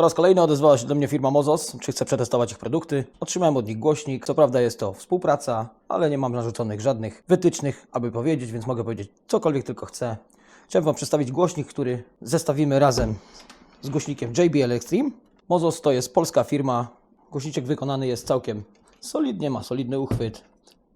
Po raz kolejny odezwała się do mnie firma Mozos, czy chce przetestować ich produkty. Otrzymałem od nich głośnik. Co prawda jest to współpraca, ale nie mam narzuconych żadnych wytycznych, aby powiedzieć, więc mogę powiedzieć cokolwiek tylko chcę. Chciałem Wam przedstawić głośnik, który zestawimy razem z głośnikiem JBL Extreme. Mozos to jest polska firma. Głośniczek wykonany jest całkiem solidnie, ma solidny uchwyt,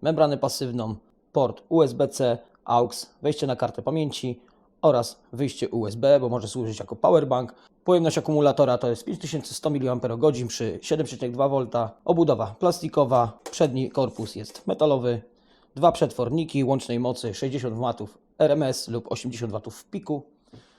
membranę pasywną, port USB-C, AUX, wejście na kartę pamięci oraz wyjście USB, bo może służyć jako powerbank. Pojemność akumulatora to jest 5100 mAh przy 7,2 V. Obudowa plastikowa, przedni korpus jest metalowy, dwa przetworniki łącznej mocy 60 W RMS lub 80 W w piku.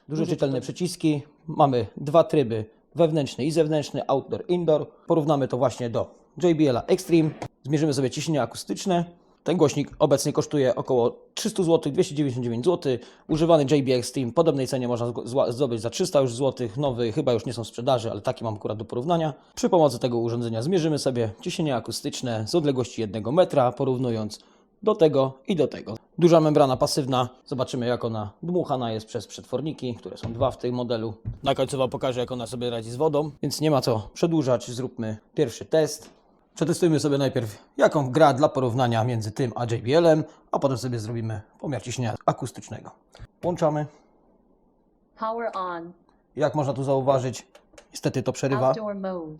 Duże czytelne przyciski. Mamy dwa tryby, wewnętrzny i zewnętrzny, outdoor, indoor. Porównamy to właśnie do JBL Extreme. Zmierzymy sobie ciśnienie akustyczne. Ten głośnik obecnie kosztuje około 300 zł, 299 zł. Używany JBL Extreme w podobnej cenie można zdobyć za 300 już złotych. Nowy chyba już nie są w sprzedaży, ale taki mam akurat do porównania. Przy pomocy tego urządzenia zmierzymy sobie ciśnienie akustyczne z odległości 1 metra, porównując do tego i do tego. Duża membrana pasywna. Zobaczymy, jak ona dmuchana jest przez przetworniki, które są dwa w tym modelu. Na końcu Wam pokażę, jak ona sobie radzi z wodą, więc nie ma co przedłużać. Zróbmy pierwszy test. Przetestujmy sobie najpierw, jaką gra dla porównania między tym a JBL-em, a potem sobie zrobimy pomiar ciśnienia akustycznego. Włączamy. Power on. Jak można tu zauważyć, niestety to przerywa. Outdoor mode.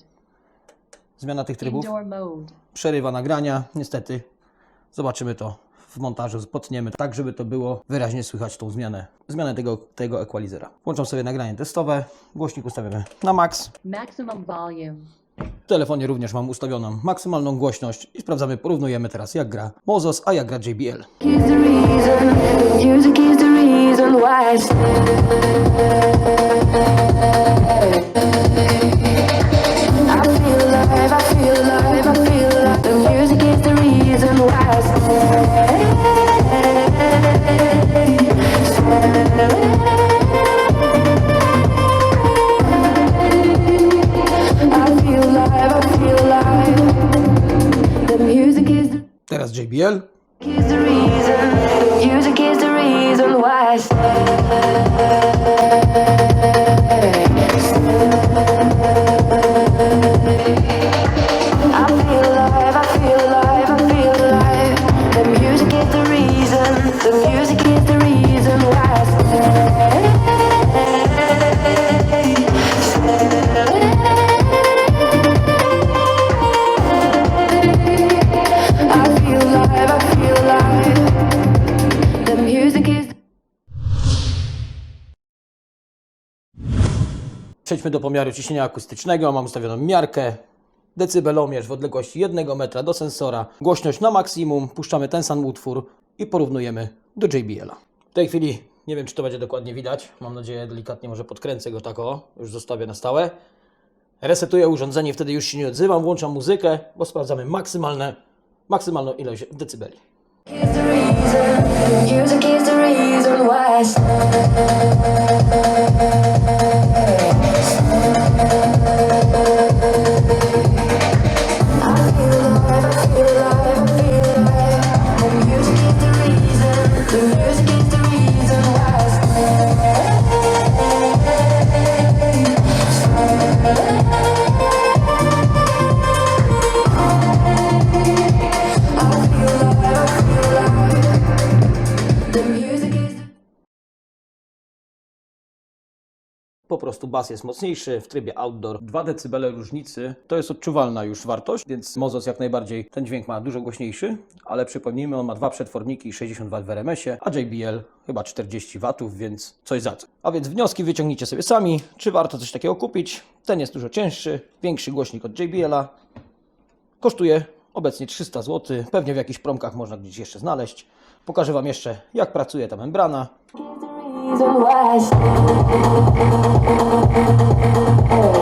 Zmiana tych trybów. Indoor mode. przerywa nagrania, niestety. Zobaczymy to w montażu, potniemy tak, żeby to było wyraźnie słychać tą zmianę, zmianę tego, tego equalizera. Włączam sobie nagranie testowe, głośnik ustawiamy na max. Maximum volume. W telefonie również mam ustawioną maksymalną głośność i sprawdzamy, porównujemy teraz jak gra Mozos, a jak gra JBL. music is the reason why Teraz JBL. is the reason, music is the reason why Przejdźmy do pomiaru ciśnienia akustycznego. Mam ustawioną miarkę, decybelomierz w odległości 1 metra do sensora, głośność na maksimum, puszczamy ten sam utwór i porównujemy do JBL-a. W tej chwili nie wiem, czy to będzie dokładnie widać. Mam nadzieję, delikatnie może podkręcę go tak o, już zostawię na stałe. Resetuję urządzenie, wtedy już się nie odzywam, włączam muzykę, bo sprawdzamy maksymalne, maksymalną ilość decybeli. Po prostu bas jest mocniejszy w trybie outdoor. 2 dB różnicy to jest odczuwalna już wartość, więc Mozos jak najbardziej ten dźwięk ma dużo głośniejszy, ale przypomnijmy, on ma dwa przetworniki 60 W w RMS-ie, a JBL chyba 40 W, więc coś za co. A więc wnioski wyciągnijcie sobie sami, czy warto coś takiego kupić. Ten jest dużo cięższy, większy głośnik od JBL-a. Kosztuje obecnie 300 zł, pewnie w jakichś promkach można gdzieś jeszcze znaleźć. Pokażę Wam jeszcze, jak pracuje ta membrana. Reason why I stay.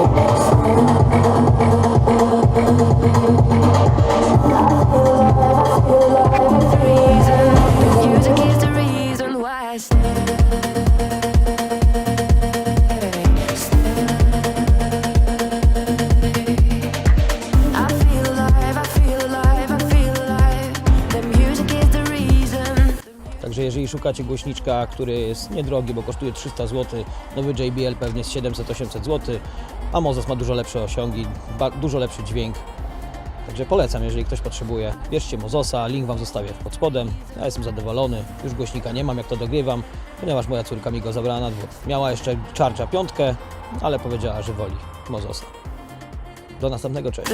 Także jeżeli szukacie głośniczka, który jest niedrogi, bo kosztuje 300 zł, nowy JBL pewnie jest 700-800 zł, a Mozes ma dużo lepsze osiągi, dużo lepszy dźwięk. Także polecam, jeżeli ktoś potrzebuje, bierzcie Mozosa, link Wam zostawię pod spodem. Ja jestem zadowolony, już głośnika nie mam, jak to dogrywam, ponieważ moja córka mi go zabrała na dwór. Miała jeszcze Charge'a piątkę, ale powiedziała, że woli Mozosa. Do następnego, cześć.